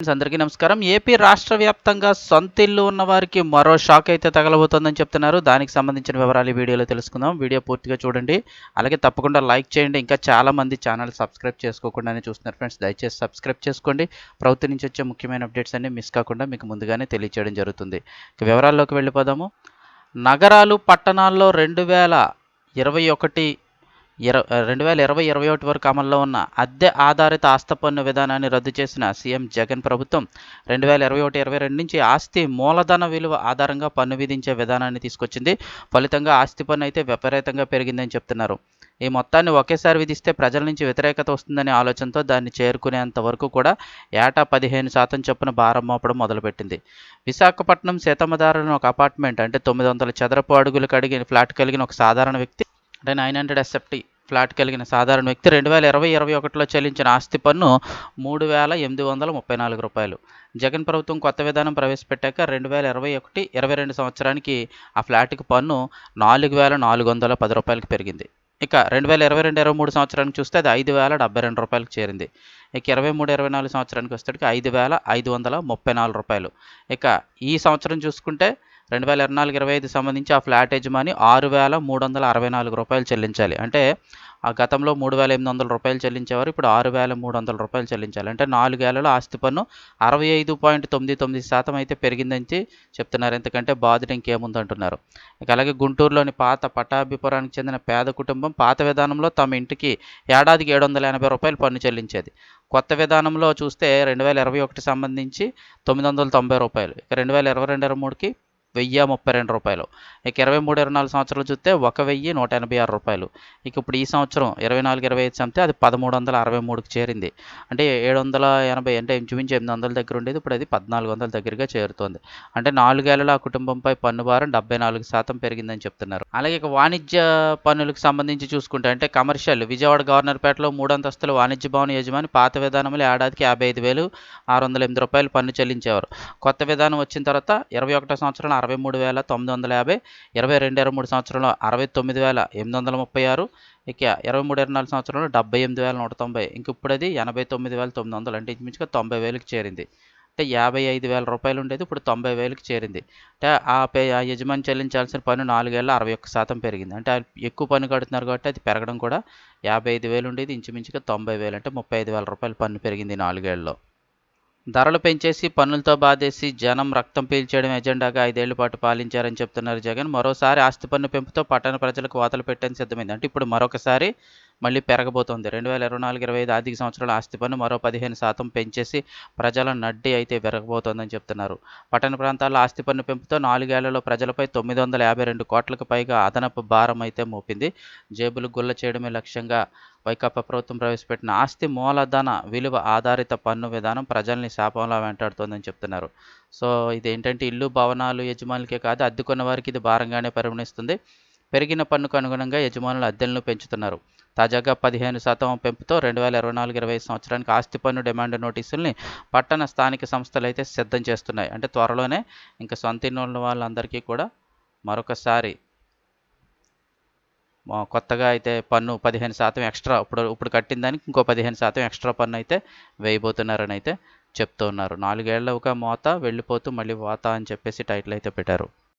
అందరికి అందరికీ నమస్కారం. ఏపీ రాష్ట్ర వ్యాప్తంగా సొంత ఇల్లు ఉన్న వారికి మరో షాక్ అయితే తగలబోతోందని చెప్తున్నారు. దానికి సంబంధించిన వివరాలు ఈ వీడియోలో తెలుసుకుందాం. వీడియో పూర్తిగా చూడండి. అలాగే తప్పకుండా లైక్ చేయండి. ఇంకా చాలా మంది ఛానల్ సబ్స్క్రైబ్ చేసుకోకుండానే చూస్తున్నారు ఫ్రెండ్స్. దయచేసి సబ్స్క్రైబ్ చేసుకోండి. ప్రభుత్వం నుంచి వచ్చే ముఖ్యమైన అప్డేట్స్ అన్ని మిస్ కాకుండా మీకు ముందుగానే తెలియచేయడం జరుగుతుంది. ఇక వివరాల్లోకి వెళ్ళిపోదాము. నగరాలు పట్టణాల్లో రెండు వేల ఇరవై ఒకటి ఇర రెండు వేల ఇరవై ఇరవై ఒకటి వరకు అమల్లో ఉన్న అద్దె ఆధారిత ఆస్తి పన్ను విధానాన్ని రద్దు చేసిన సీఎం జగన్ ప్రభుత్వం రెండు వేల ఇరవై ఒకటి ఇరవై రెండు నుంచి ఆస్తి మూలధన విలువ ఆధారంగా పన్ను విధించే విధానాన్ని తీసుకొచ్చింది. ఫలితంగా ఆస్తి పన్ను అయితే విపరీతంగా పెరిగిందని చెప్తున్నారు. ఈ మొత్తాన్ని ఒకేసారి విధిస్తే ప్రజల నుంచి వ్యతిరేకత వస్తుందనే ఆలోచనతో దాన్ని చేరుకునేంత వరకు కూడా ఏటా పదిహేను శాతం చొప్పున భారం మోపడం మొదలుపెట్టింది. విశాఖపట్నం సీతమ్మదారులను ఒక అపార్ట్మెంట్ అంటే తొమ్మిది వందల చదరపు అడుగులు కడిగిన ఫ్లాట్ కలిగిన ఒక సాధారణ వ్యక్తి అంటే నైన్ హండ్రెడ్ ఎస్ఎఫ్టీ ఫ్లాట్ కలిగిన సాధారణ వ్యక్తి రెండు వేల ఇరవై ఇరవై ఒకటిలో చెల్లించిన ఆస్తి పన్ను మూడు వేల ఎనిమిది వందల ముప్పై నాలుగు రూపాయలు. జగన్ ప్రభుత్వం కొత్త విధానం ప్రవేశపెట్టాక రెండు వేల ఇరవై ఒకటి ఇరవై రెండు సంవత్సరానికి ఆ ఫ్లాట్కి పన్ను నాలుగు వేల నాలుగు వందల పది రూపాయలకి పెరిగింది. ఇక రెండు వేల ఇరవై రెండు ఇరవై మూడు సంవత్సరానికి చూస్తే అది ఐదు వేల డెబ్బై రెండు రూపాయలకు చేరింది. ఇక ఇరవై మూడు ఇరవై నాలుగు సంవత్సరానికి వస్తే ఐదు వేల ఐదు వందల ముప్పై నాలుగు రూపాయలు. ఇక ఈ సంవత్సరం చూసుకుంటే రెండు వేల ఇరవై నాలుగు ఇరవై ఐదు సంబంధించి ఆ ఫ్లాట్ యజమాని ఆరు వేల మూడు వందల అరవై నాలుగు రూపాయలు చెల్లించాలి. అంటే ఆ గతంలో మూడు వేల ఎనిమిది వందల రూపాయలు చెల్లించేవారు ఇప్పుడు ఆరు వేల మూడు వందల రూపాయలు చెల్లించాలి. అంటే నాలుగేళ్ళలో ఆస్తి పన్ను అరవై ఐదు పాయింట్ తొమ్మిది తొమ్మిది శాతం అయితే పెరిగిందని చెప్తున్నారు. ఎందుకంటే బాధ ఇంకేముందంటున్నారు. ఇక అలాగే గుంటూరులోని పాత పటాభిపురానికి చెందిన పేద కుటుంబం పాత విధానంలో తమ ఇంటికి ఏడాదికి ఏడు వందల ఎనభై రూపాయలు పన్ను చెల్లించేది. కొత్త విధానంలో చూస్తే రెండు వేల ఇరవై ఒకటి సంబంధించి తొమ్మిది వందల తొంభై రూపాయలు. ఇక రెండు వేల ఇరవై రెండు ఇరవై మూడుకి వెయ్యి ముప్పై రెండు రూపాయలు. ఇక ఇరవై మూడు ఇరవై నాలుగు సంవత్సరాలు చూస్తే ఒక వెయ్యి నూట ఎనభై ఆరు రూపాయలు. ఇక ఇప్పుడు ఈ సంవత్సరం ఇరవై నాలుగు ఇరవై ఐదు చంపితే అది పదమూడు వందల అరవై మూడుకి చేరింది. అంటే ఏడు వందల ఎనభై అంటే ఇంచుమించు ఎనిమిది వందల దగ్గర ఉండేది ఇప్పుడు అది పద్నాలుగు వందల దగ్గరగా చేరుతోంది. అంటే నాలుగేళ్ళలో ఆ కుటుంబంపై పన్ను భారం డెబ్బై నాలుగు శాతం పెరిగిందని చెప్తున్నారు. అలాగే ఇక వాణిజ్య పన్నులకు సంబంధించి చూసుకుంటే అంటే కమర్షియల్ విజయవాడ గవర్నర్పేటలో మూడు అంతస్తుల వాణిజ్య భవన యజమాని పాత విధానంలో ఏడాదికి యాభై ఐదు వేలు ఆరు వందల ఎనిమిది రూపాయలు పన్ను చెల్లించేవారు. కొత్త విధానం వచ్చిన తర్వాత ఇరవై ఒకటో సంవత్సరం అరవై మూడు వేల తొమ్మిది వందల యాభై ఇరవై రెండు ఇరవై మూడు సంవత్సరంలో అరవై తొమ్మిది వేల ఎనిమిది వందల ముప్పై ఆరు ఇక ఇరవై మూడు ఇరవై నాలుగు సంవత్సరంలో డెబ్బై ఎనిమిది వేల నూట తొంభై ఇంక ఇప్పుడు అది ఎనభై తొమ్మిది వేల తొమ్మిది వందలు అంటే ఇంచుమించుగా తొంభై వేలకు చేరింది. అంటే యాభై ఐదు వేల రూపాయలు ఉండేది ఇప్పుడు తొంభై వేలకు చేరింది. అంటే ఆ పే ఆ యజమాని చెల్లించాల్సిన పన్ను నాలుగేళ్ళ అరవై ఒక్క శాతం పెరిగింది. అంటే ఎక్కువ పన్ను కడుతున్నారు కాబట్టి అది పెరగడం కూడా యాభై ఐదు వేలు ఉండేది ఇంచుమించుగా తొంభై వేలు అంటే ముప్పై ఐదు వేల రూపాయలు పన్ను పెరిగింది నాలుగేళ్ళలో ధరలు పెంచేసి పన్నులతో బాధేసి జనం రక్తం పీల్చేయడం ఎజెండాగా ఐదేళ్ళ పాటు పాలించారని చెప్తున్నారు జగన్. మరోసారి ఆస్తి పన్ను పెంపుతో పట్టణ ప్రజలకు వాతలు పెట్టని సిద్ధమైంది. అంటే ఇప్పుడు మరొకసారి మళ్ళీ పెరగబోతోంది. రెండు వేల ఇరవై నాలుగు ఇరవై ఐదు ఆర్థిక సంవత్సరాల ఆస్తి పన్ను మరో పదిహేను శాతం పెంచేసి ప్రజల నడ్డి అయితే పెరగబోతోందని చెప్తున్నారు. పట్టణ ప్రాంతాల్లో ఆస్తి పన్ను పెంపుతో నాలుగేళ్ళలో ప్రజలపై తొమ్మిది వందల యాభై రెండు కోట్లకు పైగా అదనపు భారం అయితే మోపింది. జేబులు గుల్ల చేయడమే లక్ష్యంగా వైకాపా ప్రభుత్వం ప్రవేశపెట్టిన ఆస్తి మూలధన విలువ ఆధారిత పన్ను విధానం ప్రజల్ని శాపంలా వెంటాడుతోందని చెప్తున్నారు. సో ఇది ఏంటంటే ఇల్లు భవనాలు యజమానులకే కాదు అద్దెకున్న వారికి ఇది భారంగానే పరిగణిస్తుంది. పెరిగిన పన్నుకు అనుగుణంగా యజమానులు అద్దెలను పెంచుతున్నారు. తాజాగా పదిహేను శాతం పెంపుతో రెండు వేల ఇరవై నాలుగు ఇరవై సంవత్సరానికి ఆస్తి పన్ను డిమాండ్ నోటీసుల్ని పట్టణ స్థానిక సంస్థలు అయితే సిద్ధం చేస్తున్నాయి. అంటే త్వరలోనే ఇంకా సొంత ఇల్లు వాళ్ళందరికీ కూడా మరొకసారి కొత్తగా అయితే పన్ను పదిహేను శాతం ఎక్స్ట్రా ఇప్పుడు ఇప్పుడు కట్టిన దానికి ఇంకో పదిహేను శాతం ఎక్స్ట్రా పన్ను అయితే వేయబోతున్నారని అయితే చెప్తూ ఉన్నారు నాలుగేళ్ళ ఒక మోత వెళ్ళిపోతూ మళ్ళీ వాత అని చెప్పేసి టైటిల్ అయితే పెట్టారు.